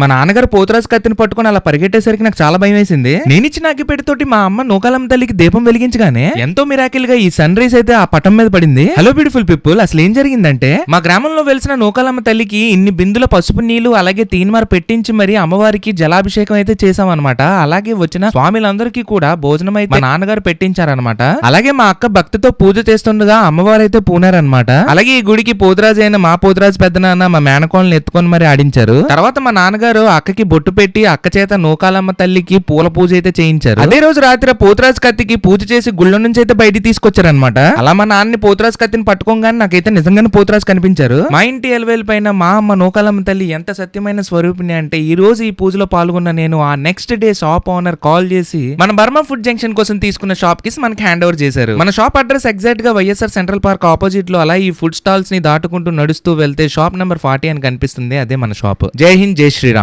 మా నాన్నగారు పోతురాజు కత్తిని పట్టుకొని అలా పరిగెట్టేసరికి నాకు చాలా భయం వేసింది. నేను ఇచ్చిన అగ్గిపెట్టితోటి మా అమ్మ నూకాలమ్మ తల్లికి దీపం వెలిగించగానే ఎంతో మిరాకిల్గా ఈ సన్ రైజ్ అయితే ఆ పటం మీద పడింది. హలో బ్యూటిఫుల్ పీపుల్ అసలు ఏం జరిగిందంటే మా గ్రామంలో వెలిసిన నూకాలమ్మ తల్లికి ఇన్ని బిందుల పసుపు నీళ్ళు అలాగే తీన్మార్ పెట్టించి మరి అమ్మవారికి జలాభిషేకం అయితే చేసామన్నమాట అలాగే వచ్చిన స్వామిలందరికీ కూడా భోజనం అయితే మా నాన్నగారు పెట్టించారనమాట అలాగే మా అక్క భక్తితో పూజ చేస్తుండగా అమ్మవారు అయితే పూనారనమాట అలాగే ఈ గుడికి పోతురాజు అయిన మా పోతురాజు పెద్దనాన్న మా మేనకోళ్ళని ఎత్తుకొని మరి ఆడించారు. తర్వాత మా నాన్నగారు అక్కకి బొట్టు పెట్టి అక్క చేత నూకాలమ్మ తల్లికి పూల పూజ అయితే చేయించారు. అదే రోజు రాత్రి పోతురాజు కత్తికి పూజ చేసి గుళ్ళ నుంచి అయితే బయటికి తీసుకొచ్చారనమాట అలా మా నాన్నని పోతురాజు కత్తిని పట్టుకోగానే నాకైతే నిజంగానే పోతురాజు కనిపించారు. మా ఇంటి ఎలవేలు పైన మా అమ్మ నూకాలమ్మ తల్లి ఎంత సత్యమైన స్వరూపిణి అంటే ఈ రోజు ఈ పూజలో పాల్గొన్న నేను ఆ next day shop owner call చేసి మన బర్మా ఫుడ్ జంక్షన్ కోసం తీసుకున్న షాప్కి మనకి హ్యాండ్ ఓవర్ చేశారు. మన షాప్ అడ్రస్ ఎగ్జాక్ట్గా వైఎస్ఆర్ సెంట్రల్ పార్క్ ఆపోజిట్లో అలా ఈ ఫుడ్ స్టాల్స్ని దాటుకుంటూ నడుస్తూ వెళ్తే షాప్ నెంబర్ ఫార్టీ అని కనిపిస్తుంది. అదే మన షాప్ జై హింద్ జై శ్రీరామ్.